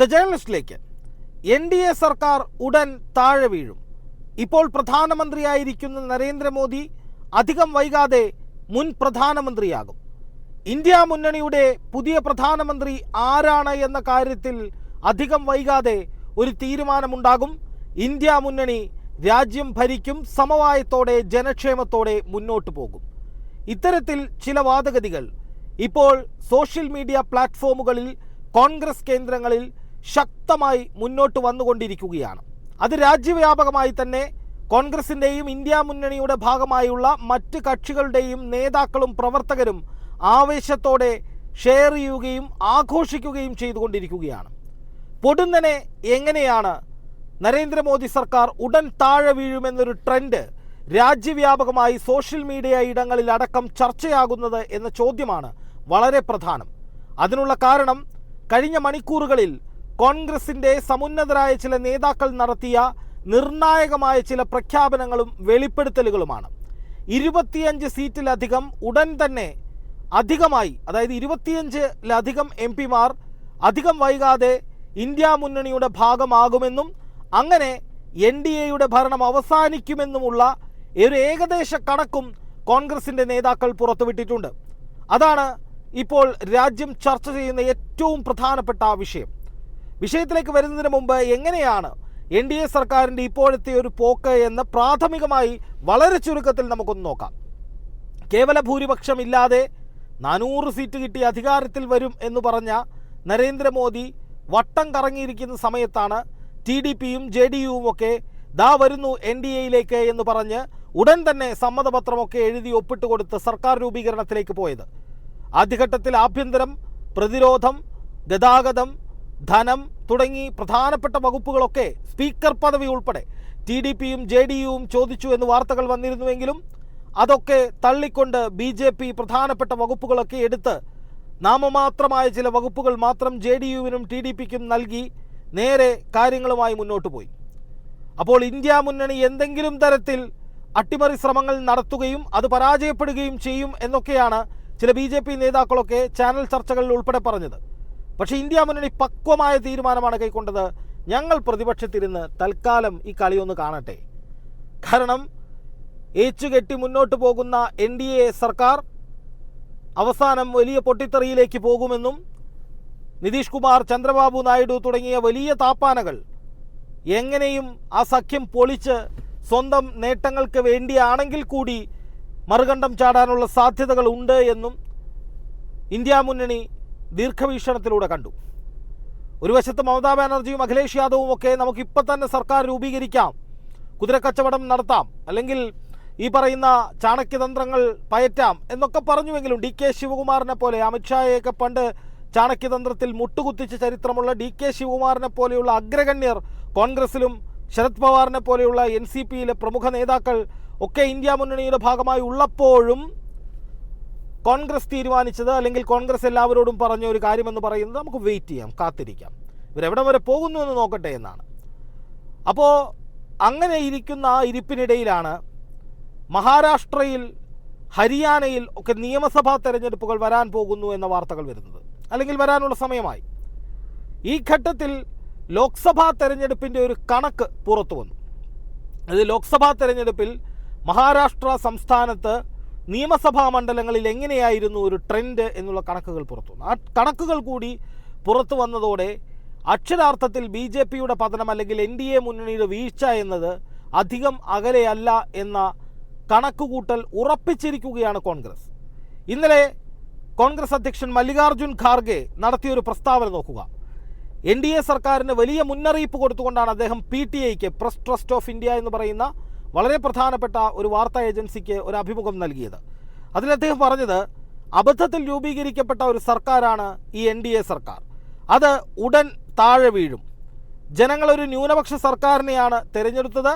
The ജേർണലിസ്റ്റിലേക്ക് N D A സർക്കാർ ഉടൻ താഴെ വീഴും. ഇപ്പോൾ പ്രധാനമന്ത്രിയായിരിക്കുന്ന നരേന്ദ്രമോദി അധികം വൈകാതെ മുൻ പ്രധാനമന്ത്രിയാകും. ഇന്ത്യ മുന്നണിയുടെ പുതിയ പ്രധാനമന്ത്രി ആരാണ് എന്ന കാര്യത്തിൽ അധികം വൈകാതെ ഒരു തീരുമാനമുണ്ടാകും. ഇന്ത്യ മുന്നണി രാജ്യം ഭരിക്കും സമവായത്തോടെ ജനക്ഷേമത്തോടെ മുന്നോട്ടു പോകും. ഇത്തരത്തിൽ ചില വാദഗതികൾ. ഇപ്പോൾ സോഷ്യൽ മീഡിയ പ്ലാറ്റ്ഫോമുകളിൽ കോൺഗ്രസ് കേന്ദ്രങ്ങളിൽ ശക്തമായി മുന്നോട്ട് വന്നുകൊണ്ടിരിക്കുകയാണ്. അത് രാജ്യവ്യാപകമായി തന്നെ കോൺഗ്രസിന്റെയും ഇന്ത്യ മുന്നണിയുടെ ഭാഗമായുള്ള മറ്റ് കക്ഷികളുടെയും നേതാക്കളും പ്രവർത്തകരും ആവേശത്തോടെ ഷെയർ ചെയ്യുകയും ആഘോഷിക്കുകയും ചെയ്തുകൊണ്ടിരിക്കുകയാണ്. പൊടുന്നനെ എങ്ങനെയാണ് നരേന്ദ്രമോദി സർക്കാർ ഉടൻ താഴെ വീഴുമെന്നൊരു ട്രെൻഡ് രാജ്യവ്യാപകമായി സോഷ്യൽ മീഡിയ ഇടങ്ങളിൽ അടക്കം ചർച്ചയാകുന്നത് എന്ന ചോദ്യമാണ് വളരെ പ്രധാനം. അതിനുള്ള കാരണം കഴിഞ്ഞ മണിക്കൂറുകളിൽ കോൺഗ്രസിന്റെ സമുന്നതരായ ചില നേതാക്കൾ നടത്തിയ നിർണായകമായ ചില പ്രഖ്യാപനങ്ങളും വെളിപ്പെടുത്തലുകളുമാണ്. ഇരുപത്തിയഞ്ച് സീറ്റിലധികം ഉടൻ തന്നെ അധികമായി അതായത് ഇരുപത്തിയഞ്ചിലധികം എം പിമാർ അധികം വൈകാതെ ഇന്ത്യ മുന്നണിയുടെ ഭാഗമാകുമെന്നും അങ്ങനെ എൻ ഡി എയുടെ ഭരണം അവസാനിക്കുമെന്നുമുള്ള ഒരു ഏകദേശ കണക്കും കോൺഗ്രസിന്റെ നേതാക്കൾ പുറത്തുവിട്ടിട്ടുണ്ട്. അതാണ് ഇപ്പോൾ രാജ്യം ചർച്ച ചെയ്യുന്ന ഏറ്റവും പ്രധാനപ്പെട്ട വിഷയം. വിഷയത്തിലേക്ക് വരുന്നതിന് മുമ്പ് എങ്ങനെയാണ് എൻ ഡി എ സർക്കാരിന്റെ ഇപ്പോഴത്തെ ഒരു പോക്ക് എന്ന് പ്രാഥമികമായി വളരെ ചുരുക്കത്തിൽ നമുക്കൊന്ന് നോക്കാം. കേവല ഭൂരിപക്ഷം ഇല്ലാതെ നാനൂറ് സീറ്റ് കിട്ടി അധികാരത്തിൽ വരും എന്ന് പറഞ്ഞ നരേന്ദ്രമോദി വട്ടം കറങ്ങിയിരിക്കുന്ന സമയത്താണ് ടി ഡി പിയും ജെ ഡി യുവും ഒക്കെ ദാ വരുന്നു എൻ ഡി എയിലേക്ക് എന്ന് പറഞ്ഞ് ഉടൻ തന്നെ സമ്മതപത്രമൊക്കെ എഴുതി ഒപ്പിട്ട് കൊടുത്ത് സർക്കാർ രൂപീകരണത്തിലേക്ക് പോയത്. ആദ്യഘട്ടത്തിൽ ആഭ്യന്തരം പ്രതിരോധം ഗതാഗതം ധനം തുടങ്ങി പ്രധാനപ്പെട്ട വകുപ്പുകളൊക്കെ സ്പീക്കർ പദവി ഉൾപ്പെടെ ടി ഡി പിയും ജെ ഡി യുവും ചോദിച്ചു എന്ന് വാർത്തകൾ വന്നിരുന്നുവെങ്കിലും അതൊക്കെ തള്ളിക്കൊണ്ട് ബി ജെ പി പ്രധാനപ്പെട്ട വകുപ്പുകളൊക്കെ എടുത്ത് നാമമാത്രമായ ചില വകുപ്പുകൾ മാത്രം ജെ ഡി യുവിനും ടി ഡി പിക്കും നൽകി നേരെ കാര്യങ്ങളുമായി മുന്നോട്ട് പോയി. അപ്പോൾ ഇന്ത്യ മുന്നണി എന്തെങ്കിലും തരത്തിൽ അട്ടിമറി ശ്രമങ്ങൾ നടത്തുകയും അത് പരാജയപ്പെടുകയും ചെയ്യും എന്നൊക്കെയാണ് ചില ബി നേതാക്കളൊക്കെ ചാനൽ ചർച്ചകളിൽ ഉൾപ്പെടെ പറഞ്ഞത്. പക്ഷേ ഇന്ത്യ മുന്നണി പക്വമായ തീരുമാനമാണ് കൈക്കൊണ്ടത്. ഞങ്ങൾ പ്രതിപക്ഷത്തിരുന്ന് തൽക്കാലം ഈ കളിയൊന്ന് കാണട്ടെ. കാരണം ഏച്ചുകെട്ടി മുന്നോട്ട് പോകുന്ന എൻ ഡി എ സർക്കാർ അവസാനം വലിയ പൊട്ടിത്തെറിയിലേക്ക് പോകുമെന്നും നിതീഷ് കുമാർ ചന്ദ്രബാബു നായിഡു തുടങ്ങിയ വലിയ താപ്പാനകൾ എങ്ങനെയും ആ സഖ്യം പൊളിച്ച് സ്വന്തം നേട്ടങ്ങൾക്ക് വേണ്ടിയാണെങ്കിൽ കൂടി മറുകണ്ഠം ചാടാനുള്ള സാധ്യതകൾ ഉണ്ട് എന്നും ഇന്ത്യ മുന്നണി ദീർഘവീക്ഷണത്തിലൂടെ കണ്ടു. ഒരു വശത്ത് മമതാ ബാനർജിയും അഖിലേഷ് യാദവും ഒക്കെ നമുക്ക് ഇപ്പം തന്നെ സർക്കാർ രൂപീകരിക്കാം കുതിരക്കച്ചവടം നടത്താം അല്ലെങ്കിൽ ഈ പറയുന്ന ചാണക്യതന്ത്രങ്ങൾ പയറ്റാം എന്നൊക്കെ പറഞ്ഞുവെങ്കിലും ഡി കെ ശിവകുമാറിനെ പോലെ അമിത്ഷായെയൊക്കെ പണ്ട് ചാണക്യതന്ത്രത്തിൽ മുട്ടുകുത്തിച്ച ചരിത്രമുള്ള ഡി കെ ശിവകുമാറിനെ പോലെയുള്ള അഗ്രഗണ്യർ കോൺഗ്രസിലും ശരത് പവാറിനെ പോലെയുള്ള എൻ സി പിയിലെ പ്രമുഖ നേതാക്കൾ ഒക്കെ ഇന്ത്യ മുന്നണിയുടെ ഭാഗമായി ഉള്ളപ്പോഴും കോൺഗ്രസ് തീരുമാനിച്ചത് അല്ലെങ്കിൽ കോൺഗ്രസ് എല്ലാവരോടും പറഞ്ഞ ഒരു കാര്യമെന്ന് പറയുന്നത് നമുക്ക് വെയിറ്റ് ചെയ്യാം കാത്തിരിക്കാം. ഇവരെവിടം വരെ പോകുന്നു എന്ന് നോക്കട്ടെ എന്നാണ്. അപ്പോൾ അങ്ങനെ ഇരിക്കുന്ന ആ ഇരിപ്പിനിടയിലാണ് മഹാരാഷ്ട്രയിൽ ഹരിയാനയിൽ ഒക്കെ നിയമസഭാ തെരഞ്ഞെടുപ്പുകൾ വരാൻ പോകുന്നു എന്ന വാർത്തകൾ വരുന്നത്. അല്ലെങ്കിൽ വരാനുള്ള സമയമായി. ഈ ഘട്ടത്തിൽ ലോക്സഭാ തെരഞ്ഞെടുപ്പിന്റെ ഒരു കണക്ക് പുറത്തു വന്നു. അത് ലോക്സഭാ തെരഞ്ഞെടുപ്പിൽ മഹാരാഷ്ട്ര സംസ്ഥാനത്ത് നിയമസഭാ മണ്ഡലങ്ങളിൽ എങ്ങനെയായിരുന്നു ഒരു ട്രെൻഡ് എന്നുള്ള കണക്കുകൾ പുറത്തു ആ കണക്കുകൾ കൂടി പുറത്തു വന്നതോടെ അക്ഷരാർത്ഥത്തിൽ ബി ജെ പിയുടെ പതനം അല്ലെങ്കിൽ എൻ ഡി എ മുന്നണിയുടെ വീഴ്ച എന്നത് അധികം അകലെയല്ല എന്ന കണക്കുകൂട്ടൽ ഉറപ്പിച്ചിരിക്കുകയാണ് കോൺഗ്രസ്. ഇന്നലെ കോൺഗ്രസ് അധ്യക്ഷൻ മല്ലികാർജുൻ ഖാർഗെ നടത്തിയൊരു പ്രസ്താവന നോക്കുക. എൻ ഡി എ സർക്കാരിന് വലിയ മുന്നറിയിപ്പ് കൊടുത്തുകൊണ്ടാണ് അദ്ദേഹം പി ടി ഐക്ക് പ്രസ് ട്രസ്റ്റ് ഓഫ് ഇന്ത്യ എന്ന് പറയുന്ന വളരെ പ്രധാനപ്പെട്ട ഒരു വാർത്താ ഏജൻസിക്ക് ഒരു അഭിമുഖം നൽകിയത്. അതിൽ അദ്ദേഹം പറഞ്ഞത് അബദ്ധത്തിൽ രൂപീകരിക്കപ്പെട്ട ഒരു സർക്കാരാണ് ഈ എൻ ഡി എ സർക്കാർ. അത് ഉടൻ താഴെ വീഴും. ജനങ്ങൾ ഒരു ന്യൂനപക്ഷ സർക്കാരിനെയാണ് തിരഞ്ഞെടുത്തത്.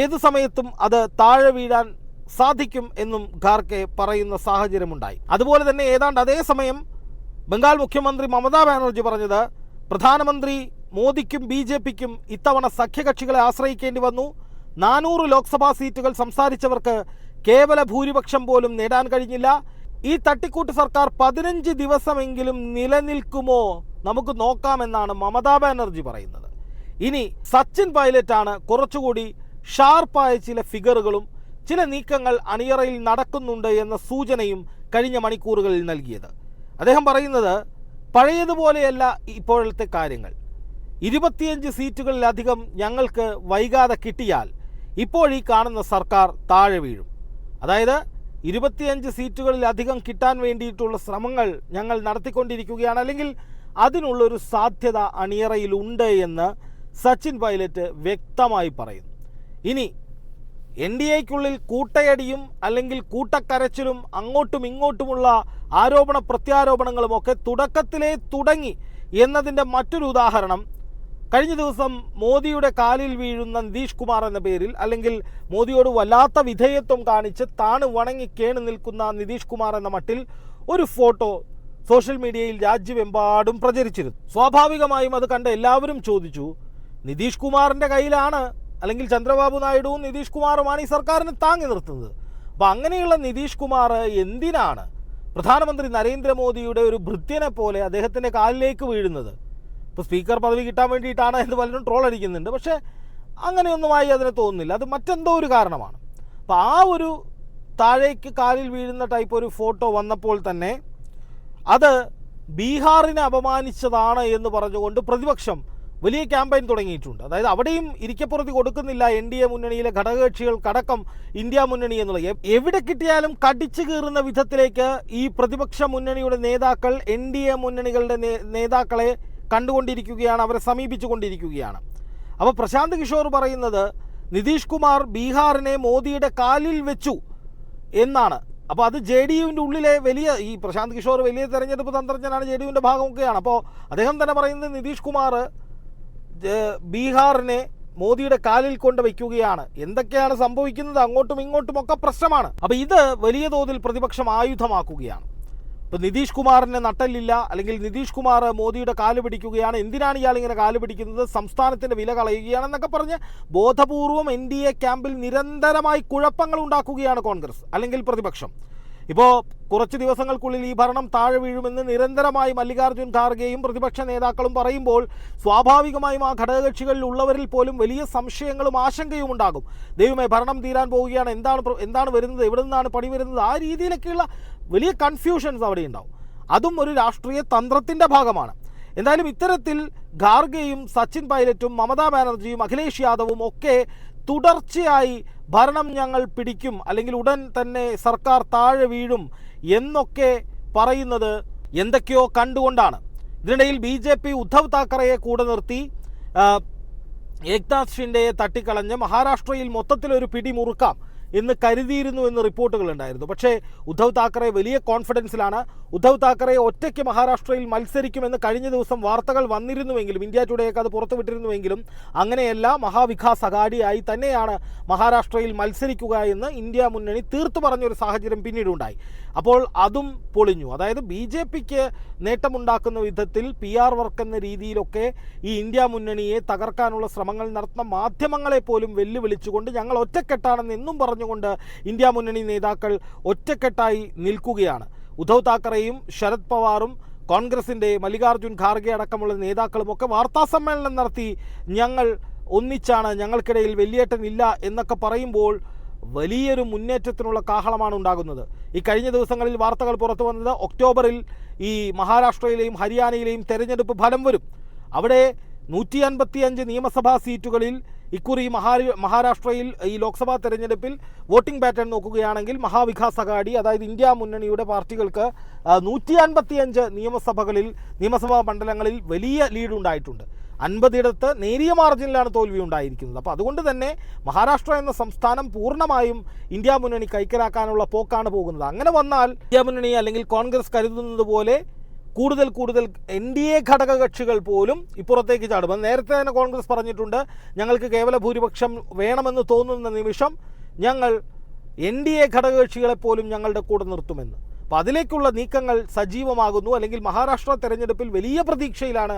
ഏത് സമയത്തും അത് താഴെ വീഴാൻ സാധിക്കും എന്നും ഖാർക്കെ പറയുന്ന സാഹചര്യമുണ്ടായി. അതുപോലെ തന്നെ ഏതാണ്ട് അതേ സമയം ബംഗാൾ മുഖ്യമന്ത്രി മമതാ ബാനർജി പറഞ്ഞത് പ്രധാനമന്ത്രി മോദിക്കും ബി ജെ പിക്കും ഇത്തവണ സഖ്യകക്ഷികളെ ആശ്രയിക്കേണ്ടി വന്നു. നാനൂറ് ലോക്സഭാ സീറ്റുകൾ സംസാരിച്ചവർക്ക് കേവല ഭൂരിപക്ഷം പോലും നേടാൻ കഴിഞ്ഞില്ല. ഈ തട്ടിക്കൂട്ട് സർക്കാർ പതിനഞ്ച് ദിവസമെങ്കിലും നിലനിൽക്കുമോ നമുക്ക് നോക്കാമെന്നാണ് മമതാ ബാനർജി പറയുന്നത്. ഇനി സച്ചിൻ പൈലറ്റാണ് കുറച്ചുകൂടി ഷാർപ്പായ ചില ഫിഗറുകളും ചില നീക്കങ്ങൾ അണിയറയിൽ നടക്കുന്നുണ്ട് എന്ന സൂചനയും കഴിഞ്ഞ മണിക്കൂറുകളിൽ നൽകിയത്. അദ്ദേഹം പറയുന്നത് പഴയതുപോലെയല്ല ഇപ്പോഴത്തെ കാര്യങ്ങൾ. ഇരുപത്തിയഞ്ച് സീറ്റുകളിലധികം ഞങ്ങൾക്ക് വൈകാതെ കിട്ടിയാൽ ഇപ്പോഴീ കാണുന്ന സർക്കാർ താഴെ വീഴും. അതായത് ഇരുപത്തിയഞ്ച് സീറ്റുകളിലധികം കിട്ടാൻ വേണ്ടിയിട്ടുള്ള ശ്രമങ്ങൾ ഞങ്ങൾ നടത്തിക്കൊണ്ടിരിക്കുകയാണ്. അല്ലെങ്കിൽ അതിനുള്ളൊരു സാധ്യത അണിയറയിലുണ്ട് എന്ന് സച്ചിൻ പൈലറ്റ് വ്യക്തമായി പറയുന്നു. ഇനി എൻ ഡി എക്കുള്ളിൽ കൂട്ടയടിയും അല്ലെങ്കിൽ കൂട്ടക്കരച്ചിലും അങ്ങോട്ടും ഇങ്ങോട്ടുമുള്ള ആരോപണ പ്രത്യാരോപണങ്ങളുമൊക്കെ തുടക്കത്തിലേ തുടങ്ങി എന്നതിന്റെ മറ്റൊരു ഉദാഹരണം കഴിഞ്ഞ ദിവസം മോദിയുടെ കാലിൽ വീഴുന്ന നിതീഷ് കുമാർ എന്ന പേരിൽ അല്ലെങ്കിൽ മോദിയോട് വല്ലാത്ത വിധേയത്വം കാണിച്ച് താണ് വണങ്ങി കേണു നിൽക്കുന്ന നിതീഷ് കുമാർ എന്ന മട്ടിൽ ഒരു ഫോട്ടോ സോഷ്യൽ മീഡിയയിൽ രാജ്യമെമ്പാടും പ്രചരിച്ചിരുന്നു. സ്വാഭാവികമായും അത് കണ്ട് എല്ലാവരും ചോദിച്ചു നിതീഷ് കുമാറിന്റെ കയ്യിലാണ് അല്ലെങ്കിൽ ചന്ദ്രബാബു നായിഡുവും നിതീഷ് കുമാറുമാണ് ഈ സർക്കാരിനെ താങ്ങി നിർത്തുന്നത്. അപ്പം അങ്ങനെയുള്ള നിതീഷ് കുമാർ എന്തിനാണ് പ്രധാനമന്ത്രി നരേന്ദ്രമോദിയുടെ ഒരു ഭൃത്യനെ പോലെ അദ്ദേഹത്തിന്റെ കാലിലേക്ക് വീഴുന്നത്? ഇപ്പോൾ സ്പീക്കർ പദവി കിട്ടാൻ വേണ്ടിയിട്ടാണ് എന്ന് പലരും ട്രോൾ അടിക്കുന്നുണ്ട്. പക്ഷേ അങ്ങനെയൊന്നുമായി അതിനെ തോന്നുന്നില്ല. അത് മറ്റെന്തോ ഒരു കാരണമാണ്. അപ്പോൾ ആ ഒരു താഴേക്ക് കാലിൽ വീഴുന്ന ടൈപ്പ് ഒരു ഫോട്ടോ വന്നപ്പോൾ തന്നെ അത് ബീഹാറിനെ അപമാനിച്ചതാണ് എന്ന് പറഞ്ഞുകൊണ്ട് പ്രതിപക്ഷം വലിയ ക്യാമ്പയിൻ തുടങ്ങിയിട്ടുണ്ട്. അതായത് അവിടെയും ഇരിക്കപ്പുറത്ത് കൊടുക്കുന്നില്ല എൻ ഡി എ മുന്നണിയിലെ ഘടകകക്ഷികൾക്കടക്കം ഇന്ത്യ മുന്നണി എന്നുള്ളത്. എവിടെ കിട്ടിയാലും കടിച്ചു കീറുന്ന വിധത്തിലേക്ക് ഈ പ്രതിപക്ഷ മുന്നണിയുടെ നേതാക്കൾ എൻ ഡി എ മുന്നണികളുടെ നേതാക്കളെ കണ്ടുകൊണ്ടിരിക്കുകയാണ് അവരെ സമീപിച്ചുകൊണ്ടിരിക്കുകയാണ്. അപ്പോൾ പ്രശാന്ത് കിഷോർ പറയുന്നത് നിതീഷ് കുമാർ ബീഹാറിനെ മോദിയുടെ കാലിൽ വെച്ചു എന്നാണ്. അപ്പോൾ അത് ജെ ഡി യുവിന്റെ ഉള്ളിലെ വലിയ ഈ പ്രശാന്ത് കിഷോർ വലിയ തെരഞ്ഞെടുപ്പ് തന്ത്രജ്ഞനാണ് ജെ ഡി യുവിന്റെ ഭാഗമൊക്കെയാണ്. അപ്പോൾ അദ്ദേഹം തന്നെ പറയുന്നത് നിതീഷ് കുമാർ ബീഹാറിനെ മോദിയുടെ കാലിൽ കൊണ്ട് വയ്ക്കുകയാണ് എന്തൊക്കെയാണ് സംഭവിക്കുന്നത്? അങ്ങോട്ടും ഇങ്ങോട്ടും ഒക്കെ പ്രശ്നമാണ്. അപ്പോൾ ഇത് വലിയ തോതിൽ പ്രതിപക്ഷം ആയുധമാക്കുകയാണ്. ഇപ്പൊ നിതീഷ് കുമാറിന് നട്ടല്ലില്ല അല്ലെങ്കിൽ നിതീഷ് കുമാർ മോദിയുടെ കാൽ പിടിക്കുകയാണ് എന്തിനാണ് ഇയാൾ ഇങ്ങനെ കാൽ പിടിക്കുന്നത് സംസ്ഥാനത്തിന്റെ വില കളയുകയാണെന്നൊക്കെ പറഞ്ഞ് ബോധപൂർവം എൻ ഡി എ ക്യാമ്പിൽ നിരന്തരമായി കുഴപ്പങ്ങൾ ഉണ്ടാക്കുകയാണ് കോൺഗ്രസ് അല്ലെങ്കിൽ പ്രതിപക്ഷം. ഇപ്പോൾ കുറച്ച് ദിവസങ്ങൾക്കുള്ളിൽ ഈ ഭരണം താഴെ വീഴുമെന്ന് നിരന്തരമായി മല്ലികാർജുൻ ഖാർഗെയും പ്രതിപക്ഷ നേതാക്കളും പറയുമ്പോൾ സ്വാഭാവികമായും ആ ഘടകകക്ഷികളിൽ ഉള്ളവരിൽ പോലും വലിയ സംശയങ്ങളും ആശങ്കയും ഉണ്ടാകും. ദൈവമേ ഭരണം തീരാൻ പോവുകയാണ്. എന്താണ് എന്താണ് വരുന്നത്? എവിടെ നിന്നാണ് പണി വരുന്നത്? ആ രീതിയിലൊക്കെയുള്ള വലിയ കൺഫ്യൂഷൻസ് അവിടെ ഉണ്ടാവും. അതും ഒരു രാഷ്ട്രീയ തന്ത്രത്തിന്റെ ഭാഗമാണ്. എന്തായാലും ഇത്തരത്തിൽ ഖാർഗെയും സച്ചിൻ പൈലറ്റും മമതാ ബാനർജിയും അഖിലേഷ് യാദവും ഒക്കെ തുടർച്ചയായി ഭരണം ഞങ്ങൾ പിടിക്കും അല്ലെങ്കിൽ ഉടൻ തന്നെ സർക്കാർ താഴെ വീഴും എന്നൊക്കെ പറയുന്നത് എന്തൊക്കെയോ കണ്ടുകൊണ്ടാണ്. ഇതിനിടയിൽ ബി ജെ പി ഉദ്ധവ് താക്കറയെ കൂടെ നിർത്തി. ഏക്നാഥ് ഷിൻഡെയെ തട്ടിക്കളഞ്ഞ് മഹാരാഷ്ട്രയിൽ മൊത്തത്തിലൊരു പിടി മുറുക്കാം എന്ന് കരുതിയിരുന്നു എന്ന് റിപ്പോർട്ടുകൾ ഉണ്ടായിരുന്നു. പക്ഷേ ഉദ്ധവ് താക്കറെ വലിയ കോൺഫിഡൻസിലാണ്. ഉദ്ധവ് താക്കറെ ഒറ്റയ്ക്ക് മഹാരാഷ്ട്രയിൽ മത്സരിക്കുമെന്ന് കഴിഞ്ഞ ദിവസം വാർത്തകൾ വന്നിരുന്നുവെങ്കിലും ഇന്ത്യ ടുഡേയൊക്കെ അത് പുറത്തുവിട്ടിരുന്നുവെങ്കിലും അങ്ങനെയല്ല മഹാവികാസ് അഘാഡിയായി തന്നെയാണ് മഹാരാഷ്ട്രയിൽ മത്സരിക്കുക എന്ന് ഇന്ത്യ മുന്നണി തീർത്തു പറഞ്ഞൊരു സാഹചര്യം പിന്നീടുണ്ടായി അപ്പോൾ അതും പൊളിഞ്ഞു. അതായത് ബി ജെ പിക്ക് നേട്ടമുണ്ടാക്കുന്ന വിധത്തിൽ പി ആർ വർക്ക് എന്ന രീതിയിലൊക്കെ ഈ ഇന്ത്യ മുന്നണിയെ തകർക്കാനുള്ള ശ്രമങ്ങൾ നടത്തുന്ന മാധ്യമങ്ങളെ പോലും വെല്ലുവിളിച്ചുകൊണ്ട് ഞങ്ങൾ ഒറ്റക്കെട്ടാണെന്ന് എന്നും പറഞ്ഞുകൊണ്ട് ഇന്ത്യ മുന്നണി നേതാക്കൾ ഒറ്റക്കെട്ടായി നിൽക്കുകയാണ്. ഉദ്ധവ് താക്കറെയും ശരത് പവാറും കോൺഗ്രസിന്റെ മല്ലികാർജുൻ ഖാർഗെ അടക്കമുള്ള നേതാക്കളും ഒക്കെ വാർത്താ സമ്മേളനം നടത്തി ഞങ്ങൾ ഒന്നിച്ചാണ് ഞങ്ങൾക്കിടയിൽ വലിയേട്ടൻ ഇല്ല എന്നൊക്കെ പറയുമ്പോൾ വലിയൊരു മുന്നേറ്റത്തിനുള്ള കാഹളമാണ് ഉണ്ടാകുന്നത്. ഈ കഴിഞ്ഞ ദിവസങ്ങളിൽ വാർത്തകൾ പുറത്തു വന്നത് ഒക്ടോബറിൽ ഈ മഹാരാഷ്ട്രയിലെയും ഹരിയാനയിലെയും തെരഞ്ഞെടുപ്പ് ഫലം വരും. അവിടെ നൂറ്റി അൻപത്തിയഞ്ച് നിയമസഭാ സീറ്റുകളിൽ ഇക്കുറി മഹാ- മഹാരാഷ്ട്രയിൽ ഈ ലോക്സഭാ തെരഞ്ഞെടുപ്പിൽ വോട്ടിംഗ് പാറ്റേൺ നോക്കുകയാണെങ്കിൽ മഹാവികാസ് അഗാഡി അതായത് ഇന്ത്യ മുന്നണിയുടെ പാർട്ടികൾക്ക് നൂറ്റി അൻപത്തിയഞ്ച് നിയമസഭകളിൽ നിയമസഭാ മണ്ഡലങ്ങളിൽ വലിയ ലീഡ് ഉണ്ടായിട്ടുണ്ട് അൻപതിടത്ത് നേരിയ മാർജിനിലാണ് തോൽവി ഉണ്ടായിരിക്കുന്നത് അപ്പോൾ അതുകൊണ്ട് തന്നെ മഹാരാഷ്ട്ര എന്ന സംസ്ഥാനം പൂർണമായും ഇന്ത്യ മുന്നണി കൈക്കലാക്കാനുള്ള പോക്കാണ് പോകുന്നത്. അങ്ങനെ വന്നാൽ ഇന്ത്യ മുന്നണി അല്ലെങ്കിൽ കോൺഗ്രസ് കരുതുന്നത് പോലെ കൂടുതൽ കൂടുതൽ എൻ ഡി എ ഘടകകക്ഷികൾ പോലും ഇപ്പുറത്തേക്ക് ചാടും. നേരത്തെ തന്നെ കോൺഗ്രസ് പറഞ്ഞിട്ടുണ്ട് ഞങ്ങൾക്ക് കേവല ഭൂരിപക്ഷം വേണമെന്ന് തോന്നുന്ന നിമിഷം ഞങ്ങൾ എൻ ഡി എ ഘടകകക്ഷികളെ പോലും ഞങ്ങളുടെ കൂടെ നിർത്തുമെന്ന്. അപ്പോൾ അതിലേക്കുള്ള നീക്കങ്ങൾ സജീവമാകുന്നു. അല്ലെങ്കിൽ മഹാരാഷ്ട്ര തെരഞ്ഞെടുപ്പിൽ വലിയ പ്രതീക്ഷയിലാണ്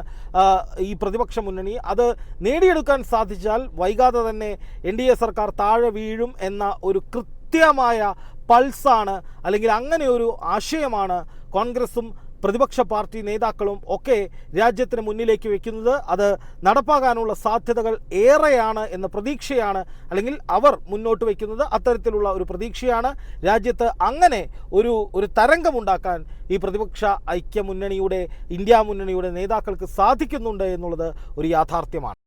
ഈ പ്രതിപക്ഷ മുന്നണി. അത് നേടിയെടുക്കാൻ സാധിച്ചാൽ വൈകാതെ തന്നെ എൻ സർക്കാർ താഴെ വീഴും എന്ന ഒരു കൃത്യമായ പൾസാണ് അല്ലെങ്കിൽ അങ്ങനെ ഒരു ആശയമാണ് കോൺഗ്രസും പ്രതിപക്ഷ പാർട്ടി നേതാക്കളും ഒക്കെ രാജ്യത്തിന് മുന്നിലേക്ക് വെക്കുന്നത് അത് നടപ്പാകാനുള്ള സാധ്യതകൾ ഏറെയാണ് എന്ന പ്രതീക്ഷയാണ് അല്ലെങ്കിൽ അവർ മുന്നോട്ട് വയ്ക്കുന്നത് അത്തരത്തിലുള്ള ഒരു പ്രതീക്ഷയാണ്. രാജ്യത്ത് അങ്ങനെ ഒരു ഒരു തരംഗമുണ്ടാക്കാൻ ഈ പ്രതിപക്ഷ ഐക്യ മുന്നണിയുടെ ഇന്ത്യ മുന്നണിയുടെ നേതാക്കൾക്ക് സാധിക്കുന്നുണ്ട് എന്നുള്ളത് ഒരു യാഥാർത്ഥ്യമാണ്.